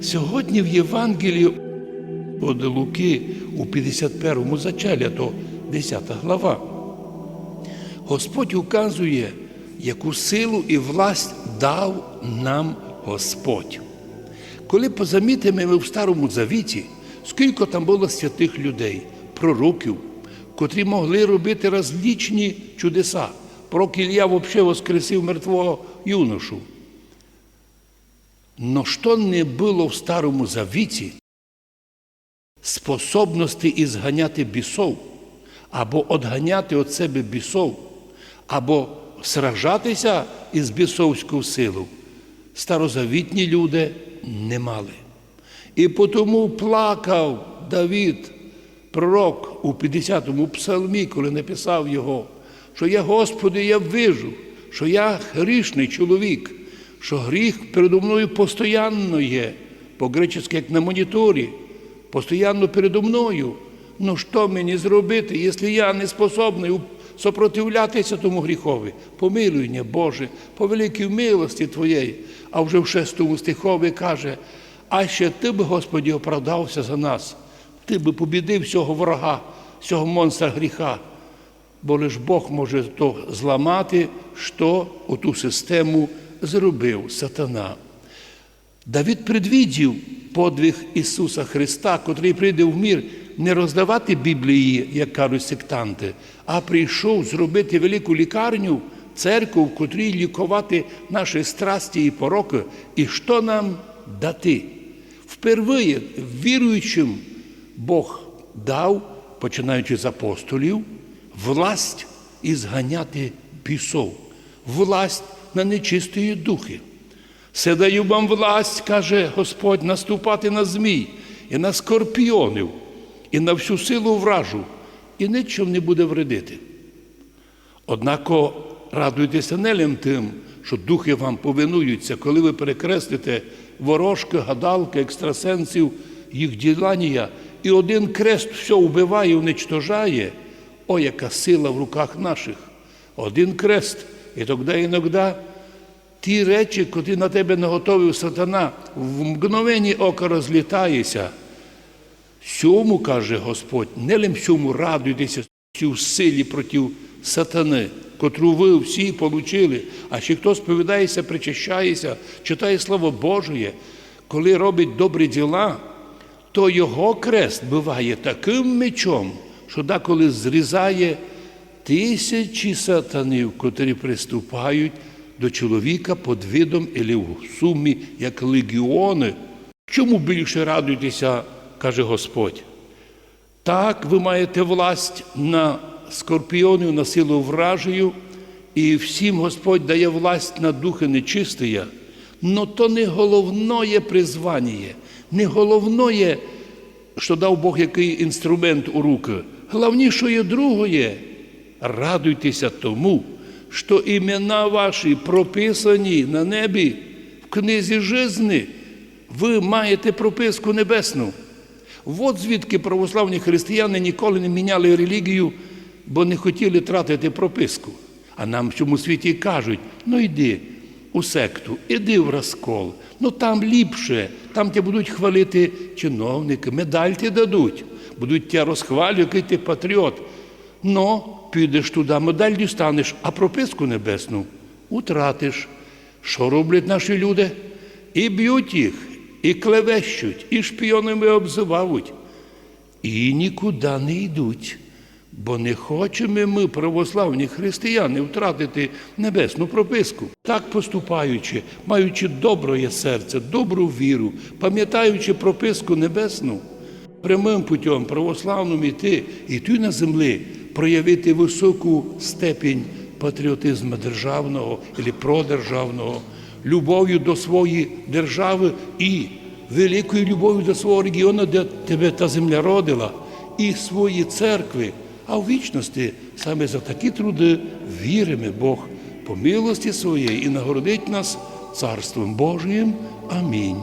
Сьогодні в Євангелії від Луки у 51 зачалі, то 10 глава, Господь указує, яку силу і власть дав нам Господь. Коли позамітимо ми в Старому Завіті, скільки там було святих людей, пророків, котрі могли робити розлічні чудеса. Пророк Ілля взагалі воскресив мертвого юношу. Но що не було в Старому Завіті способності ізганяти бісов, або одганяти від себе бісов, або сражатися із бісовською силою, старозавітні люди не мали. І тому плакав Давід, пророк у 50-му псалмі, коли написав його, що я, Господи, я вижу, що я грішний чоловік, що гріх передо мною постоянно є, по-гречески, як на моніторі, постоянно передо мною. Ну що мені зробити, якщо я не способний сопротивлятися тому гріхові? Помилуй Боже, по великій милості Твоєї. А вже в шестому стихові каже, а ще ти би, Господі, оправдався за нас, ти би побідив цього ворога, цього монстра гріха. Бо лиш Бог може то зламати, що у ту систему зробив сатана. Давід предвідів подвиг Ісуса Христа, котрий прийде в мір не роздавати Біблії, як кажуть сектанти, а прийшов зробити велику лікарню, церкву, в котрій лікувати наші страсті і пороки, і що нам дати. Впервые віруючим Бог дав, починаючи з апостолів, власть ізганяти бісов, власть на нечистої духи. Все даю вам власть, каже Господь, наступати на змій і на скорпіонів, і на всю силу вражу, і нічого не буде вредити. Однако радуйтеся нелям тим, що духи вам повинуються, коли ви перекреслите ворожки, гадалки, екстрасенсів, їх ділання, і один крест все вбиває, уничтожає. О, яка сила в руках наших! Один крест, і тоді іноді ті речі, котрі на тебе наготовив сатана, в мгновенні ока розлітається. Сьому, каже Господь, не лим радуйтеся в силі проти сатани, котру ви всі получили, а ще хто сповідається, причащається, читає Слово Божє, коли робить добрі діла, то його крест буває таким мечом, що деколи зрізає тисячі сатанів, котрі приступають до чоловіка під видом і в сумі, як легіони. Чому більше радуйтеся, каже Господь? Так, ви маєте власть на скорпіонів, на силу вражію, і всім Господь дає власть на духи нечистия, но то не головне призвання, не головне, що дав Бог який інструмент у руки. Головніше є. Радуйтеся тому, що імена ваші прописані на небі в книзі жизни. Ви маєте прописку небесну. От звідки православні християни ніколи не міняли релігію, бо не хотіли тратити прописку. А нам в цьому світі кажуть: ну йди у секту, іди в розкол, ну там ліпше, там тебе будуть хвалити чиновники, медаль ти дадуть, будуть тебе розхвалювати, ти патріот. Ну, підеш туди, медаль дістанеш, а прописку небесну утратиш. Що роблять наші люди? І б'ють їх, і клевещуть, і шпіонами обзивають, і нікуди не йдуть. Бо не хочемо ми, православні християни, втратити небесну прописку. Так поступаючи, маючи добре серце, добру віру, пам'ятаючи прописку небесну, прямим путем православним іти, іти на землі, проявити високу степінь патріотизму державного або продержавного, любов'ю до своєї держави і великою любов'ю до свого регіону, де тебе та земля родила, і свої церкви. А в вічності саме за такі труди віримо Бог по милості своєї і нагородить нас Царством Божиїм. Амінь.